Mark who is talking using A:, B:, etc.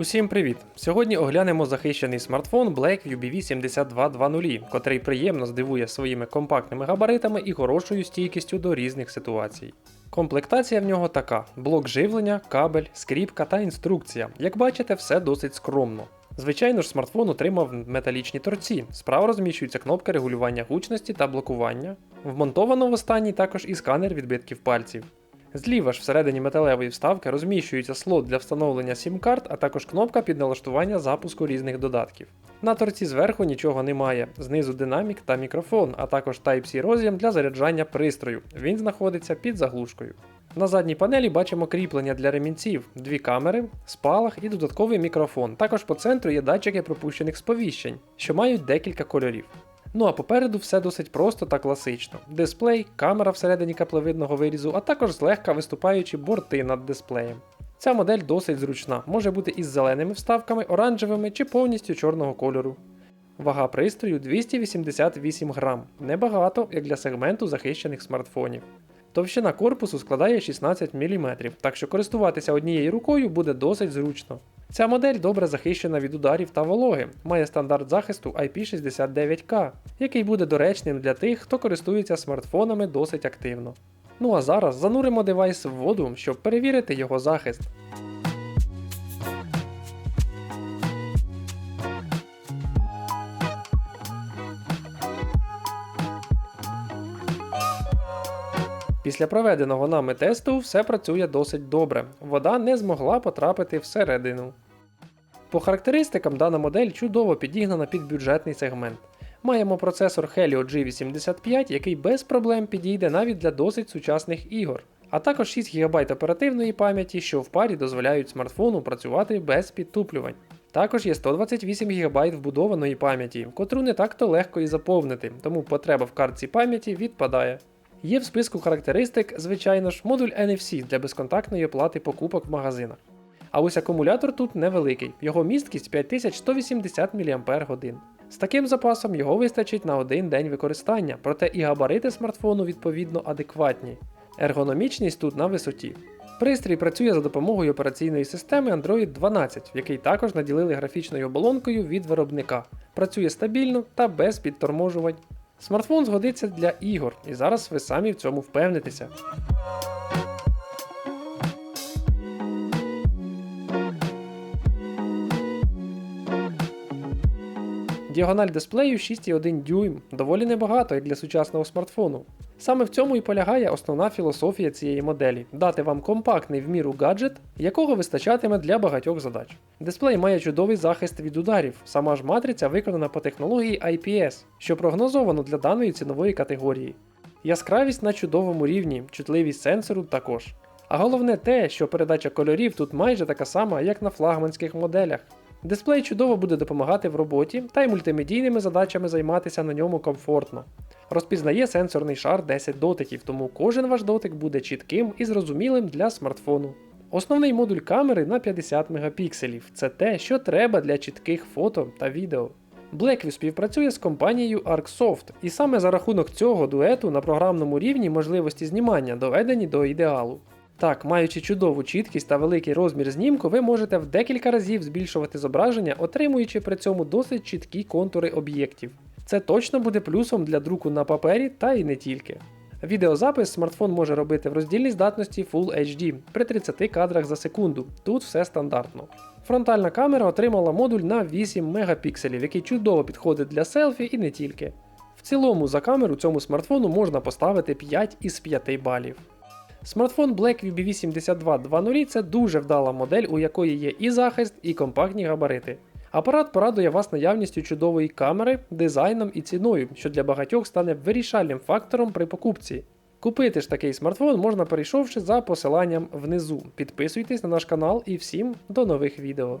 A: Усім привіт! Сьогодні оглянемо захищений смартфон Blackview BV7220, котрий приємно здивує своїми компактними габаритами і хорошою стійкістю до різних ситуацій. Комплектація в нього така: блок живлення, кабель, скріпка та інструкція. Як бачите, все досить скромно. Звичайно ж, смартфон отримав металічні торці. Справа розміщується кнопка регулювання гучності та блокування. Вмонтовано в останній також і сканер відбитків пальців. Зліва ж всередині металевої вставки розміщується слот для встановлення сім-карт, а також кнопка під налаштування запуску різних додатків. На торці зверху нічого немає, знизу динамік та мікрофон, а також Type-C роз'єм для заряджання пристрою. Він знаходиться під заглушкою. На задній панелі бачимо кріплення для ремінців, дві камери, спалах і додатковий мікрофон. Також по центру є датчики пропущених сповіщень, що мають декілька кольорів. Ну а попереду все досить просто та класично. Дисплей, камера всередині каплевидного вирізу, а також злегка виступаючі борти над дисплеєм. Ця модель досить зручна, може бути із зеленими вставками, оранжевими чи повністю чорного кольору. Вага пристрою 288 грам, небагато, як для сегменту захищених смартфонів. Товщина корпусу складає 16 мм, так що користуватися однією рукою буде досить зручно. Ця модель добре захищена від ударів та вологи, має стандарт захисту IP69K, який буде доречним для тих, хто користується смартфонами досить активно. Ну а зараз зануримо девайс в воду, щоб перевірити його захист. Після проведеного нами тесту все працює досить добре. Вода не змогла потрапити всередину. По характеристикам дана модель чудово підігнана під бюджетний сегмент. Маємо процесор Helio G85, який без проблем підійде навіть для досить сучасних ігор, а також 6 ГБ оперативної пам'яті, що в парі дозволяють смартфону працювати без підтуплювань. Також є 128 ГБ вбудованої пам'яті, котру не так-то легко і заповнити, тому потреба в картці пам'яті відпадає. Є в списку характеристик, звичайно ж, модуль NFC для безконтактної оплати покупок в магазинах. А ось акумулятор тут невеликий, його місткість 5180 мАч. З таким запасом його вистачить на один день використання, проте і габарити смартфону відповідно адекватні. Ергономічність тут на висоті. Пристрій працює за допомогою операційної системи Android 12, в який також наділили графічною оболонкою від виробника. Працює стабільно та без підторможувань. Смартфон згодиться для ігор, і зараз ви самі в цьому впевнитеся. Діагональ дисплею 6,1 дюйм, доволі небагато як для сучасного смартфону. Саме в цьому і полягає основна філософія цієї моделі дати вам компактний в міру гаджет, якого вистачатиме для багатьох задач. Дисплей має чудовий захист від ударів, сама ж матриця виконана по технології IPS, що прогнозовано для даної цінової категорії. Яскравість на чудовому рівні, чутливість сенсору також. А головне те, що передача кольорів тут майже така сама, як на флагманських моделях. Дисплей чудово буде допомагати в роботі та й мультимедійними задачами займатися на ньому комфортно. Розпізнає сенсорний шар 10 дотиків, тому кожен ваш дотик буде чітким і зрозумілим для смартфону. Основний модуль камери на 50 мегапікселів. Це те, що треба для чітких фото та відео. Blackview співпрацює з компанією ArcSoft, і саме за рахунок цього дуету на програмному рівні можливості знімання доведені до ідеалу. Так, маючи чудову чіткість та великий розмір знімку, ви можете в декілька разів збільшувати зображення, отримуючи при цьому досить чіткі контури об'єктів. Це точно буде плюсом для друку на папері та і не тільки. Відеозапис смартфон може робити в роздільній здатності Full HD при 30 кадрах за секунду. Тут все стандартно. Фронтальна камера отримала модуль на 8 мегапікселів, який чудово підходить для селфі і не тільки. В цілому за камеру цьому смартфону можна поставити 5 із 5 балів. Смартфон Blackview B8220 це дуже вдала модель, у якої є і захист, і компактні габарити. Апарат порадує вас наявністю чудової камери, дизайном і ціною, що для багатьох стане вирішальним фактором при покупці. Купити ж такий смартфон можна перейшовши за посиланням внизу. Підписуйтесь на наш канал і всім до нових відео.